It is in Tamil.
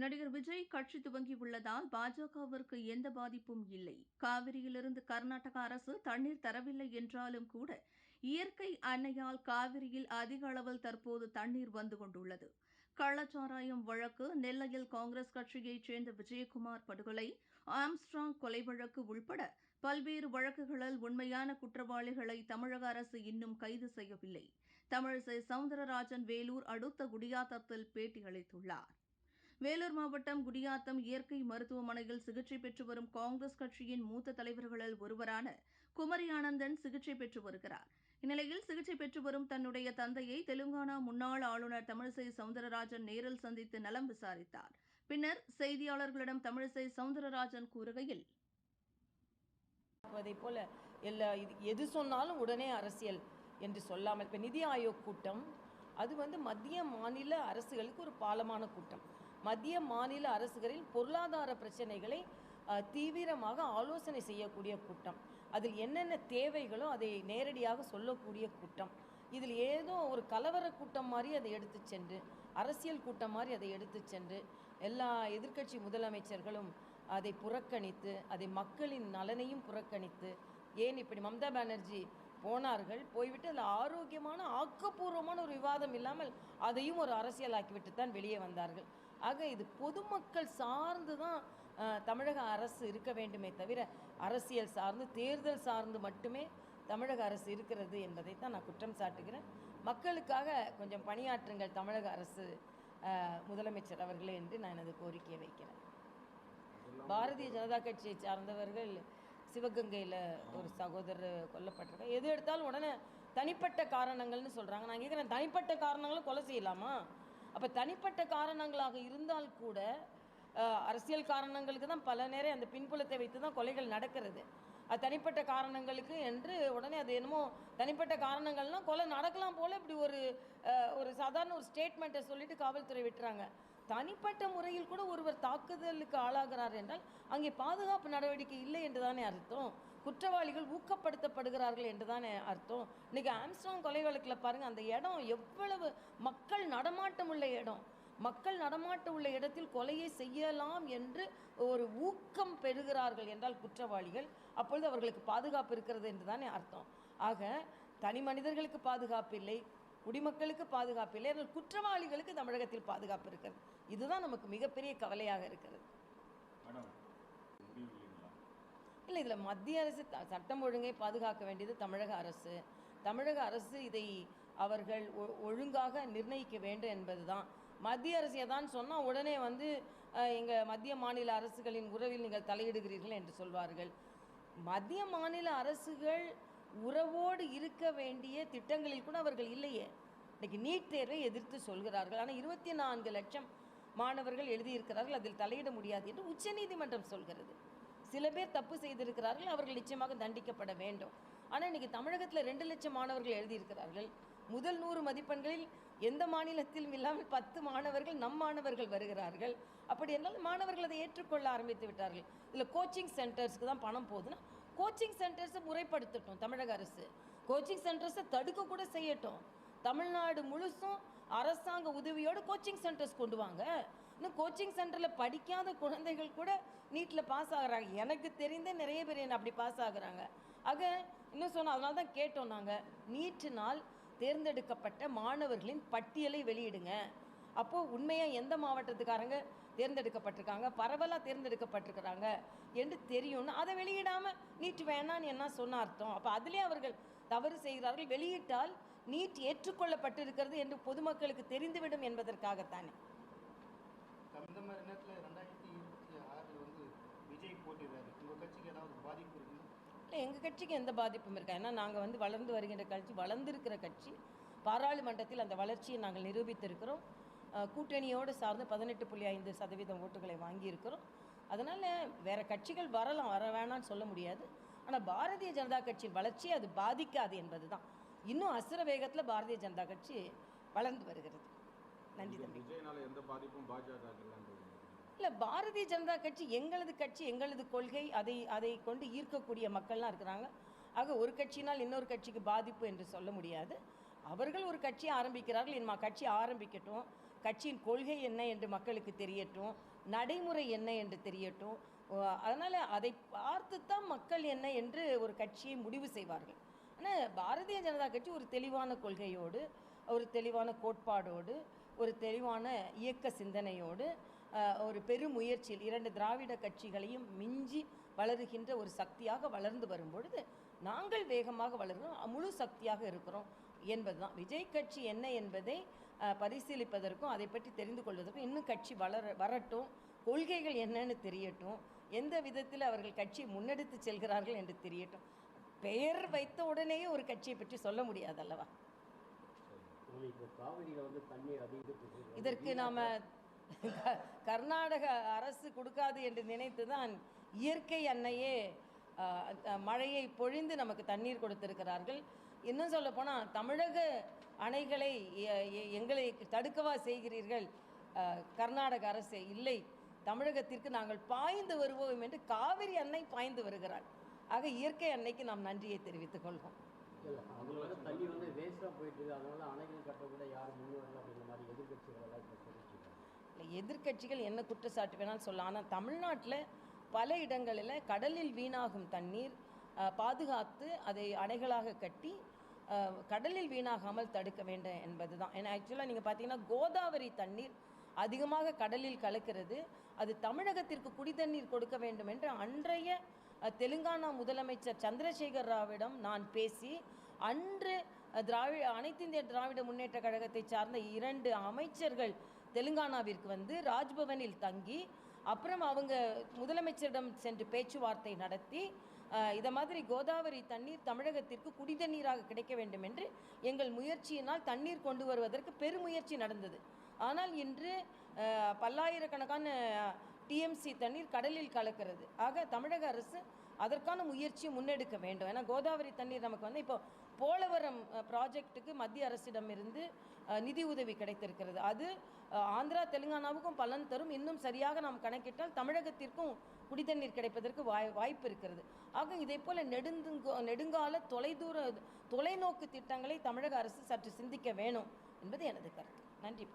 நடிகர் விஜய் கட்சி துவங்கியுள்ளதால் பாஜகவிற்கு எந்த பாதிப்பும் இல்லை. காவிரியிலிருந்து கர்நாடக அரசு தண்ணீர் தரவில்லை என்றாலும் கூட இயற்கை அன்னையால் காவிரியில் அதிக அளவில் தற்போது தண்ணீர் வந்து கொண்டுள்ளது. கள்ளச்சாராயம் வழக்கு நெல்லையில் காங்கிரஸ் கட்சியைச் சேர்ந்த விஜயகுமார் படுகொலை ஆம்ஸ்ட்ராங் கொலை வழக்கு உள்பட பல்வேறு வழக்குகளில் உண்மையான குற்றவாளிகளை தமிழக அரசு இன்னும் கைது செய்யவில்லை. தமிழிசை சவுந்தரராஜன் வேலூர் அடுத்த குடியாத்தத்தில் பேட்டியளித்துள்ளார். வேலூர் மாவட்டம் குடியாத்தம் இயற்கை மருத்துவமனையில் சிகிச்சை பெற்று வரும் காங்கிரஸ் கட்சியின் மூத்த தலைவர்களில் ஒருவரான குமரி ஆனந்தன் சிகிச்சை பெற்று வருகிறார். இந்நிலையில் சிகிச்சை பெற்று வரும் தன்னுடைய தந்தையை தெலுங்கானா முன்னாள் ஆளுநர் தமிழிசை சவுந்தரராஜன் நேரில் சந்தித்து நலம் விசாரித்தார். பின்னர் செய்தியாளர்களிடம் தமிழிசை சவுந்தரராஜன் கூறுகையில் போல எல்லா இது எது சொன்னாலும் உடனே அரசியல் என்று சொல்லாமல் இப்போ நிதி ஆயோக் கூட்டம் அது வந்து மத்திய மாநில அரசுகளுக்கு ஒரு பாலமான கூட்டம். மத்திய மாநில அரசுகளின் பொருளாதார பிரச்சனைகளை தீவிரமாக ஆலோசனை செய்யக்கூடிய கூட்டம். அதில் என்னென்ன தேவைகளோ அதை நேரடியாக சொல்லக்கூடிய கூட்டம். இதில் ஏதோ ஒரு கலவர கூட்டம் மாதிரி அதை எடுத்து சென்று அரசியல் கூட்டம் மாதிரி அதை எடுத்து சென்று எல்லா எதிர்க்கட்சி முதலமைச்சர்களும் அதை புறக்கணித்து அதை மக்களின் நலனையும் புறக்கணித்து ஏன் இப்படி மம்தா பானர்ஜி போனார்கள் போய்விட்டு அதில் ஆரோக்கியமான ஆக்கப்பூர்வமான ஒரு விவாதம் இல்லாமல் அதையும் ஒரு அரசியலாக்கிவிட்டு தான் வெளியே வந்தார்கள். ஆக இது பொதுமக்கள் சார்ந்து தான் தமிழக அரசு இருக்க வேண்டுமே தவிர அரசியல் சார்ந்து தேர்தல் சார்ந்து மட்டுமே தமிழக அரசு இருக்கிறது என்பதை தான் நான் குற்றம் சாட்டுகிறேன். மக்களுக்காக கொஞ்சம் பணியாற்றுங்கள் தமிழக அரசு முதலமைச்சர் அவர்களே என்று நான் எனது கோரிக்கையை வைக்கிறேன். பாரதிய ஜனதா கட்சியை சார்ந்தவர்கள் சிவகங்கையில் ஒரு சகோதரர் கொல்லப்பட்டிருக்காங்க எது எடுத்தாலும் உடனே தனிப்பட்ட காரணங்கள்னு சொல்கிறாங்க நான் கேட்குறேன் தனிப்பட்ட காரணங்களும் கொலை செய்யலாமா? அப்போ தனிப்பட்ட காரணங்களாக இருந்தால் கூட அரசியல் காரணங்களுக்கு தான் பல நேரம் அந்த பின்புலத்தை வைத்து தான் கொலைகள் நடக்கிறது. அது தனிப்பட்ட காரணங்களுக்கு என்று உடனே அது என்னமோ தனிப்பட்ட காரணங்கள்லாம் கொலை நடக்கலாம் போல் இப்படி ஒரு ஒரு சாதாரண ஒரு ஸ்டேட்மெண்ட்டை சொல்லிட்டு காவல்துறை விட்டுறாங்க. தனிப்பட்ட முறையில் கூட ஒருவர் தாக்குதலுக்கு ஆளாகிறார் என்றால் அங்கே பாதுகாப்பு நடவடிக்கை இல்லை என்று தானே அர்த்தம்? குற்றவாளிகள் ஊக்கப்படுத்தப்படுகிறார்கள் என்று தானே அர்த்தம். இன்னைக்கு ஆம்ஸ்டாங் கொலை வழக்கில் பாருங்கள் அந்த இடம் எவ்வளவு மக்கள் நடமாட்டம் உள்ள இடம். மக்கள் நடமாட்டம் உள்ள இடத்தில் கொலையை செய்யலாம் என்று ஒரு ஊக்கம் பெறுகிறார்கள் என்றால் குற்றவாளிகள் அப்பொழுது அவர்களுக்கு பாதுகாப்பு இருக்கிறது என்று தானே அர்த்தம். ஆக தனி மனிதர்களுக்கு பாதுகாப்பு இல்லை குடிமக்களுக்கு பாதுகாப்பு இல்லை ஆனால் குற்றவாளிகளுக்கு தமிழகத்தில் பாதுகாப்பு இருக்கிறது. இதுதான் நமக்கு மிகப்பெரிய கவலையாக இருக்கிறது. மேடம் இல்லை இதில் மத்திய அரசு த- சட்டம் ஒழுங்கை பாதுகாக்க வேண்டியது தமிழக அரசு. தமிழக அரசு இதை அவர்கள் ஒ- ஒழுங்காக நிர்ணயிக்க வேண்டும் என்பதுதான். மத்திய அரசு எதான் சொன்னால் உடனே வந்து எங்கள் மத்திய மாநில அரசுகளின் உறவில் நீங்கள் தலையிடுகிறீர்கள் என்று சொல்வார்கள். மத்திய மாநில அரசுகள் உறவோடு இருக்க வேண்டிய திட்டங்களில் கூட அவர்கள் இல்லையே. இன்றைக்கி நீட் தேர்வை எதிர்த்து சொல்கிறார்கள். ஆனால் இருபத்தி நான்கு லட்சம் மாணவர்கள் எழுதியிருக்கிறார்கள். அதில் தலையிட முடியாது என்று உச்சநீதிமன்றம் சொல்கிறது. சில பேர் தப்பு செய்திருக்கிறார்கள் அவர்கள் நிச்சயமாக தண்டிக்கப்பட வேண்டும். ஆனால் இன்றைக்கி தமிழகத்தில் ரெண்டு லட்சம் மாணவர்கள் எழுதியிருக்கிறார்கள். முதல் நூறு மதிப்பெண்களில் எந்த மாநிலத்திலும் இல்லாமல் பத்து மாணவர்கள் நம் மாணவர்கள் வருகிறார்கள். அப்படி என்றால் மாணவர்கள் அதை ஏற்றுக்கொள்ள ஆரம்பித்து விட்டார்கள். இதில் கோச்சிங் சென்டர்ஸ்க்கு தான் பணம் போகுதுன்னா கோச்சிங் சென்டர்ஸை முறைப்படுத்தட்டும் தமிழக அரசு. கோச்சிங் சென்டர்ஸை தடுக்க கூட செய்யட்டும். தமிழ்நாடு முழுசும் அரசாங்க உதவியோடு கோச்சிங் சென்டர்ஸ் கொண்டு வாங்க. இன்னும் கோச்சிங் சென்டரில் படிக்காத குழந்தைகள் கூட நீட்டில் பாஸ் ஆகுறாங்க. எனக்கு தெரிந்த நிறைய பேர் என்ன அப்படி பாஸ் ஆகுறாங்க. ஆக இன்னும் சொன்னால் அதனால தான் கேட்டோம் நாங்கள் நீட்டினால் தேர்ந்தெடுக்கப்பட்ட மாணவர்களின் பட்டியலை வெளியிடுங்க. அப்போது உண்மையாக எந்த மாவட்டத்துக்காரங்க தேர்ந்தெடுக்கப்பட்டிருக்காங்க? பரவலாக தேர்ந்தெடுக்கப்பட்டிருக்கிறாங்க என்று தெரியும்னு அதை வெளியிடாமல் நீட் வேணான்னு என்ன சொன்ன அர்த்தம்? அப்போ அதிலே அவர்கள் தவறு செய்கிறார்கள். வெளியிட்டால் நீட் ஏற்றுக்கொள்ளப்பட்டிருக்கிறது என்று பொதுமக்களுக்கு தெரிந்துவிடும் என்பதற்காகத்தானே. இந்த மாதிரி நேரத்தில் ரெண்டாயிரத்தி இருபத்தி ஆறில் வந்து விஜய் போட்டிடுறாரு உங்கள் கட்சிக்கு ஏதாவது பாதிப்பு இருக்குங்களா இல்லை எங்கள் கட்சிக்கு எந்த பாதிப்பும் இருக்கா? ஏன்னா நாங்கள் வந்து வளர்ந்து வருகின்ற கட்சி வளர்ந்துருக்கிற கட்சி பாராளுமன்றத்தில் அந்த வளர்ச்சியை நாங்கள் நிரூபித்திருக்கிறோம். கூட்டணியோடு சார்ந்து பதினெட்டு புள்ளி ஐந்து சதவீதம் ஓட்டுகளை வாங்கியிருக்கிறோம். அதனால் வேறு கட்சிகள் வரலாம் வர வேணாம்னு சொல்ல முடியாது. ஆனால் பாரதிய ஜனதா கட்சியின் வளர்ச்சியை அது பாதிக்காது என்பது தான் இன்னும் அசுர வேகத்தில் பாரதிய ஜனதா கட்சி வளர்ந்து வருகிறது. நன்றி தம்பி எந்த பாதிப்பும் பாஜக இல்லை பாரதிய ஜனதா கட்சி எங்களது கட்சி எங்களது கொள்கை அதை அதை கொண்டு ஈர்க்கக்கூடிய மக்கள்லாம் இருக்கிறாங்க. ஆக ஒரு கட்சினால் இன்னொரு கட்சிக்கு பாதிப்பு என்று சொல்ல முடியாது. அவர்கள் ஒரு கட்சி ஆரம்பிக்கிறார்கள் என் கட்சி ஆரம்பிக்கட்டும். கட்சியின் கொள்கை என்ன என்று மக்களுக்கு தெரியட்டும். நடைமுறை என்ன என்று தெரியட்டும். அதனால் அதை பார்த்து தான் மக்கள் என்ன என்று ஒரு கட்சியை முடிவு செய்வார்கள். ஆனால் பாரதிய ஜனதா கட்சி ஒரு தெளிவான கொள்கையோடு ஒரு தெளிவான கோட்பாடோடு ஒரு தெளிவான இயக்க சிந்தனையோடு ஒரு பெருமுயற்சியில் இரண்டு திராவிட கட்சிகளையும் மிஞ்சி வளருகின்ற ஒரு சக்தியாக வளர்ந்து வரும்பொழுது நாங்கள் வேகமாக வளர்கிறோம் முழு சக்தியாக இருக்கிறோம் என்பதுதான். விஜய் கட்சி என்ன என்பதை பரிசீலிப்பதற்கும் அதை பற்றி தெரிந்து கொள்வதற்கும் இன்னும் கட்சி வளர வரட்டும் கொள்கைகள் என்னன்னு தெரியட்டும் எந்த விதத்தில் அவர்கள் கட்சியை முன்னெடுத்து செல்கிறார்கள் என்று தெரியட்டும். பெயர் வைத்த உடனேயே ஒரு கட்சியை பற்றி சொல்ல முடியாது அல்லவா ஆனா இப்போ காவிரியில் வந்து தண்ணீர் அதிகரித்து இதற்கு நாம கர்நாடக அரசு கொடுக்காது என்று நினைத்து தான் இயற்கை அன்னையே மழையை பொழிந்து நமக்கு தண்ணீர் கொடுத்திருக்கிறார்கள். இன்னும் சொல்ல போனால் தமிழக அணைகளை எங்களை தடுக்கவா செய்கிறீர்கள்? கர்நாடக அரசு இல்லை. தமிழகத்திற்கு நாங்கள் பாய்ந்து வருவோம் என்று காவிரி அன்னை பாய்ந்து வருகிறாள். ஆக இயற்கை அன்னைக்கு நாம் நன்றியை தெரிவித்துக் கொள்வோம். அவங்களோட தண்ணி வந்து வேஸ்ட்டாக போயிட்டு இருக்கு. அதனால அணைகள் கட்டக்கூட யாரும் முன் வரல அப்படிங்கிற மாதிரி எதிர்கட்சிகள் எல்லாம் இப்போ தெரிவிச்சிருக்காங்க இல்லை எதிர்க்கட்சிகள் என்ன குற்றச்சாட்டு வேணாலும் சொல்லலாம். ஆனால் தமிழ்நாட்டில் பல இடங்களில் கடலில் வீணாகும் தண்ணீர் பாதுகாத்து அதை அணைகளாக கட்டி கடலில் வீணாகாமல் தடுக்க வேண்டும் என்பது தான் ஏன்னா ஆக்சுவலாக நீங்கள் பார்த்தீங்கன்னா கோதாவரி தண்ணீர் அதிகமாக கடலில் கலக்கிறது. அது தமிழகத்திற்கு குடி தண்ணீர் கொடுக்க வேண்டும் என்று அன்றைய தெலுங்கானா முதலமைச்சர் சந்திரசேகர் ராவிடம் நான் பேசி அன்று திராவிட அனைத்து இந்திய திராவிட முன்னேற்ற கழகத்தை சார்ந்த இரண்டு அமைச்சர்கள் தெலுங்கானாவிற்கு வந்து ராஜ்பவனில் தங்கி அப்புறம் அவங்க முதலமைச்சரிடம் சென்று பேச்சுவார்த்தை நடத்தி இதை மாதிரி கோதாவரி தண்ணீர் தமிழகத்திற்கு குடித நீராக கிடைக்க வேண்டும் என்று எங்கள் முயற்சியினால் தண்ணீர் கொண்டு வருவதற்கு பெருமுயற்சி நடந்தது. ஆனால் இன்று பல்லாயிரக்கணக்கான டிஎம்சி தண்ணீர் கடலில் கலக்கிறது. ஆக தமிழக அரசு அதற்கான முயற்சியை முன்னெடுக்க வேண்டும். ஏன்னா கோதாவரி தண்ணீர் நமக்கு வந்து இப்போ போலவரம் ப்ராஜெக்ட்டுக்கு மத்திய அரசிடமிருந்து நிதி உதவி கிடைத்திருக்கிறது. அது ஆந்திரா தெலுங்கானாவுக்கும் பலன் தரும். இன்னும் சரியாக நாம் கணக்கிட்டால் தமிழகத்திற்கும் குடிதண்ணீர் கிடைப்பதற்கு வாய் வாய்ப்பு இருக்கிறது. ஆக இதே போல் நெடுந்துங்கோ நெடுங்கால தொலைதூர தொலைநோக்கு திட்டங்களை தமிழக அரசு சற்று சிந்திக்க வேணும் என்பது எனது கருத்து. நன்றி.